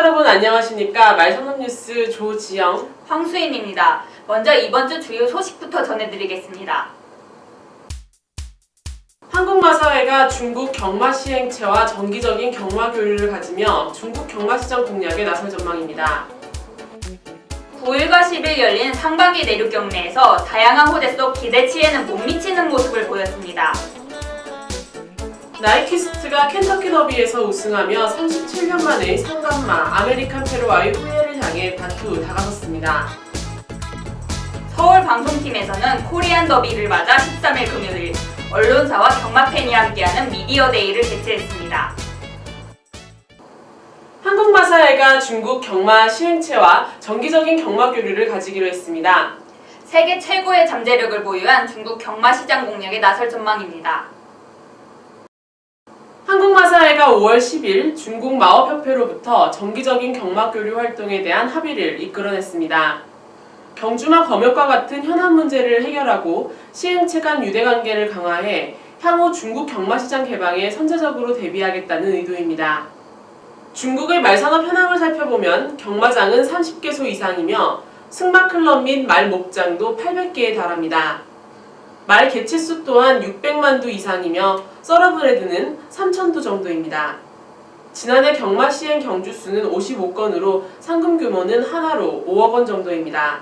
여러분 안녕하십니까 말선업뉴스 조지영 황수인입니다. 먼저 이번 주 주요 소식부터 전해드리겠습니다. 한국마사회가 중국 경마 시행체와 정기적인 경마 교류를 가지며 중국 경마 시장 공략에 나설 전망입니다. 9일과 10일 열린 상반기 내륙 경매에서 다양한 호재 속 기대치에는 못 미치는 모습을 보였습니다. 나이키스트가 켄터키 더비에서 우승하며 37년 만에 상간마 아메리칸 페로와의 후예를 향해 다투 다가섰습니다. 서울 방송팀에서는 코리안 더비를 맞아 13일 금요일 언론사와 경마팬이 함께하는 미디어 데이를 개최했습니다. 한국마사회가 중국 경마 시행체와 정기적인 경마 교류를 가지기로 했습니다. 세계 최고의 잠재력을 보유한 중국 경마 시장 공략에 나설 전망입니다. 한국마사회가 5월 10일 중국 마법협회로부터 정기적인 경마 교류 활동에 대한 합의를 이끌어냈습니다. 경주마 검역과 같은 현안 문제를 해결하고 시행체 간 유대 관계를 강화해 향후 중국 경마 시장 개방에 선제적으로 대비하겠다는 의도입니다. 중국의 말산업 현황을 살펴보면 경마장은 30개소 이상이며 승마클럽 및 말 목장도 800개에 달합니다. 말 개체수 또한 600만 두 이상이며 서러브레드는 3,000두 정도입니다. 지난해 경마 시행 경주 수는 55건으로 상금 규모는 하나로 5억 원 정도입니다.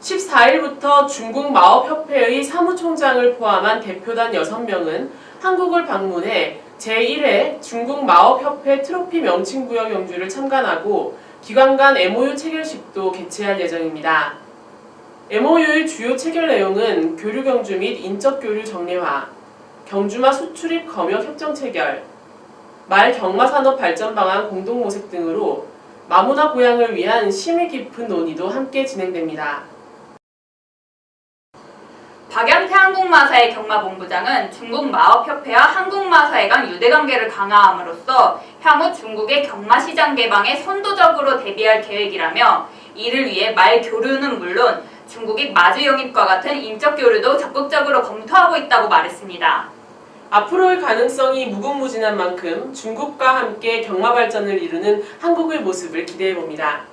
14일부터 중국 마업협회의 사무총장을 포함한 대표단 6명은 한국을 방문해 제1회 중국 마업협회 트로피 명칭 부여 경주를 참관하고 기관 간 MOU 체결식도 개최할 예정입니다. MOU의 주요 체결 내용은 교류 경주 및 인적 교류 정례화, 경주마 수출입 검역 협정 체결, 말 경마 산업 발전 방안 공동 모색 등으로 마문화 고양을 위한 심의 깊은 논의도 함께 진행됩니다. 박양태 한국마사회 경마본부장은 중국 마업협회와 한국마사회 간 유대관계를 강화함으로써 향후 중국의 경마시장 개방에 선도적으로 대비할 계획이라며 이를 위해 말 교류는 물론 중국의 마주 영입과 같은 인적 교류도 적극적으로 검토하고 있다고 말했습니다. 앞으로의 가능성이 무궁무진한 만큼 중국과 함께 경마 발전을 이루는 한국의 모습을 기대해 봅니다.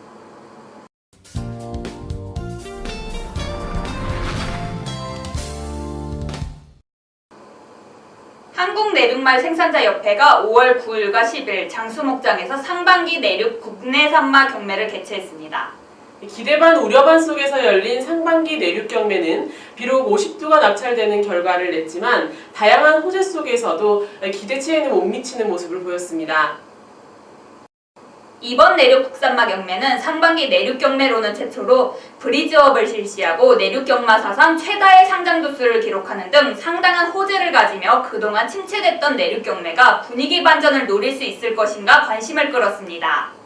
한국 내륙말 생산자 협회가 5월 9일과 10일 장수목장에서 상반기 내륙 국내 산마 경매를 개최했습니다. 기대 반 우려 반 속에서 열린 상반기 내륙 경매는 비록 50두가 낙찰되는 결과를 냈지만 다양한 호재 속에서도 기대치에는 못 미치는 모습을 보였습니다. 이번 내륙 국산마 경매는 상반기 내륙 경매로는 최초로 브리즈업을 실시하고 내륙 경마 사상 최다의 상장 두수를 기록하는 등 상당한 호재를 가지며 그동안 침체됐던 내륙 경매가 분위기 반전을 노릴 수 있을 것인가 관심을 끌었습니다.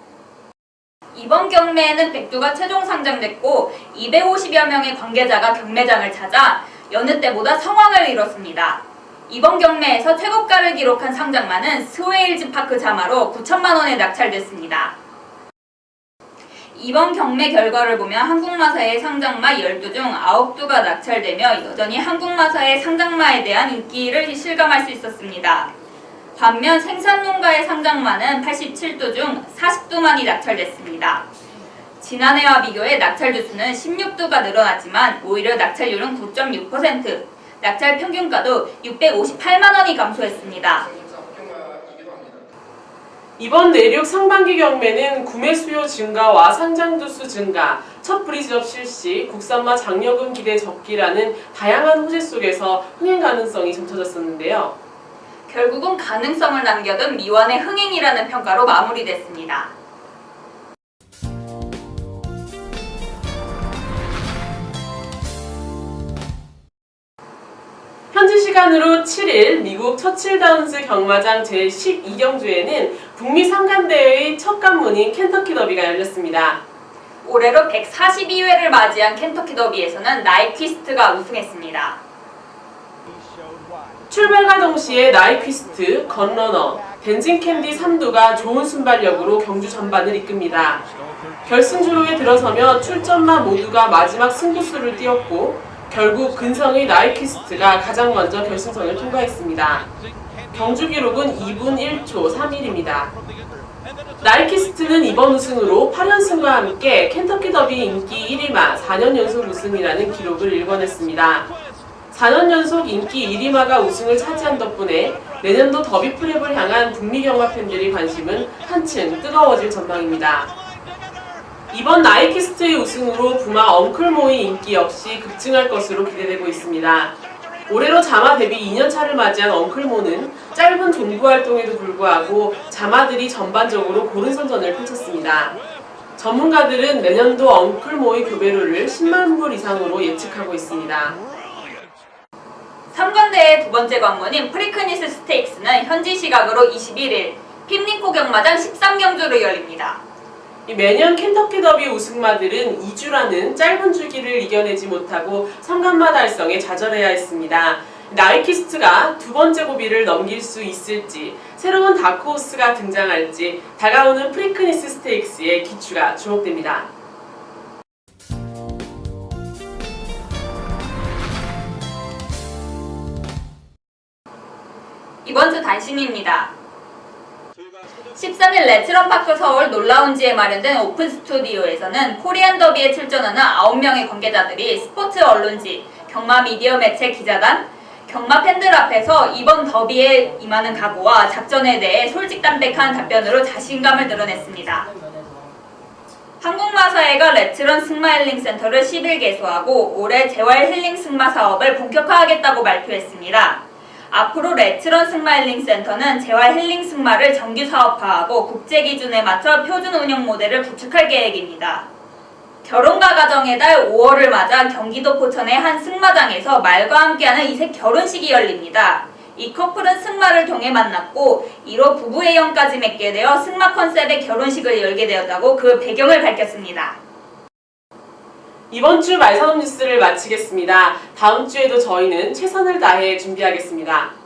이번 경매에는 백두가 최종 상장됐고 250여 명의 관계자가 경매장을 찾아 여느 때보다 성황을 이뤘습니다. 이번 경매에서 최고가를 기록한 상장마는 스웨일즈 파크 자마로 9천만 원에 낙찰됐습니다. 이번 경매 결과를 보면 한국마사의 상장마 12중 9두가 낙찰되며 여전히 한국마사의 상장마에 대한 인기를 실감할 수 있었습니다. 반면 생산농가의 상장마는 87두 중 40두만이 낙찰됐습니다. 지난해와 비교해 낙찰 두수는 16두가 늘어났지만 오히려 낙찰률은 9.6%, 낙찰 평균가도 658만 원이 감소했습니다. 이번 내륙 상반기 경매는 구매 수요 증가와 상장 두수 증가, 첫 브리즈업 실시, 국산마 장려금 기대 적기라는 다양한 호재 속에서 흥행 가능성이 점쳐졌었는데요. 결국은 가능성을 남겨둔 미완의 흥행이라는 평가로 마무리됐습니다. 현지 시간으로 7일 미국 처칠다운스 경마장 제12경주에는 북미 상간대회의 첫 관문인 켄터키 더비가 열렸습니다. 올해로 142회를 맞이한 켄터키 더비에서는 나이퀴스트가 우승했습니다. 출발과 동시에 나이퀴스트, 건러너, 댄진 캔디 3두가 좋은 순발력으로 경주 전반을 이끕니다. 결승 조로에 들어서며 출전마 모두가 마지막 승부수를 띄웠고 결국 근성의 나이퀴스트가 가장 먼저 결승선을 통과했습니다. 경주 기록은 2분 1초 3일입니다. 나이키스트는 이번 우승으로 8연승과 함께 켄터키 더비 인기 1위마 4년 연속 우승이라는 기록을 일궈냈습니다. 4년 연속 인기 1위마가 우승을 차지한 덕분에 내년도 더비 프랩을 향한 북미 경마 팬들의 관심은 한층 뜨거워질 전망입니다. 이번 나이키스트의 우승으로 부마 엉클모의 인기 역시 급증할 것으로 기대되고 있습니다. 올해로 자마 데뷔 2년차를 맞이한 엉클모는 짧은 종부 활동에도 불구하고 자마들이 전반적으로 고른 선전을 펼쳤습니다. 전문가들은 내년도 엉클모의 교배료를 10만 불 이상으로 예측하고 있습니다. 3관대의 두 번째 관문인 프리크니스 스테이크스는 현지 시각으로 21일 핍링코 경마장 13경주로 열립니다. 이 매년 켄터키 더비 우승마들은 2주라는 짧은 주기를 이겨내지 못하고 삼관마 달성에 좌절해야 했습니다. 나이키스트가 두 번째 고비를 넘길 수 있을지, 새로운 다크호스가 등장할지 다가오는 프리크니스 스테이크스의 기추가 주목됩니다. 이번 주 단신입니다. 13일 레츠런파크 서울 놀라운지에 마련된 오픈 스튜디오에서는 코리안 더비에 출전하는 9명의 관계자들이 스포츠 언론지, 경마 미디어 매체 기자단, 경마 팬들 앞에서 이번 더비에 임하는 각오와 작전에 대해 솔직담백한 답변으로 자신감을 드러냈습니다. 한국마사회가 레츠런 승마 힐링 센터를 10일 개소하고 올해 재활 힐링 승마 사업을 본격화하겠다고 발표했습니다. 앞으로 레츠런 승마 힐링 센터는 재활 힐링 승마를 정규 사업화하고 국제 기준에 맞춰 표준 운영 모델을 구축할 계획입니다. 결혼과 가정의 달 5월을 맞아 경기도 포천의 한 승마장에서 말과 함께하는 이색 결혼식이 열립니다. 이 커플은 승마를 통해 만났고 이로 부부의 영까지 맺게 되어 승마 컨셉의 결혼식을 열게 되었다고 그 배경을 밝혔습니다. 이번 주 말산업 뉴스를 마치겠습니다. 다음 주에도 저희는 최선을 다해 준비하겠습니다.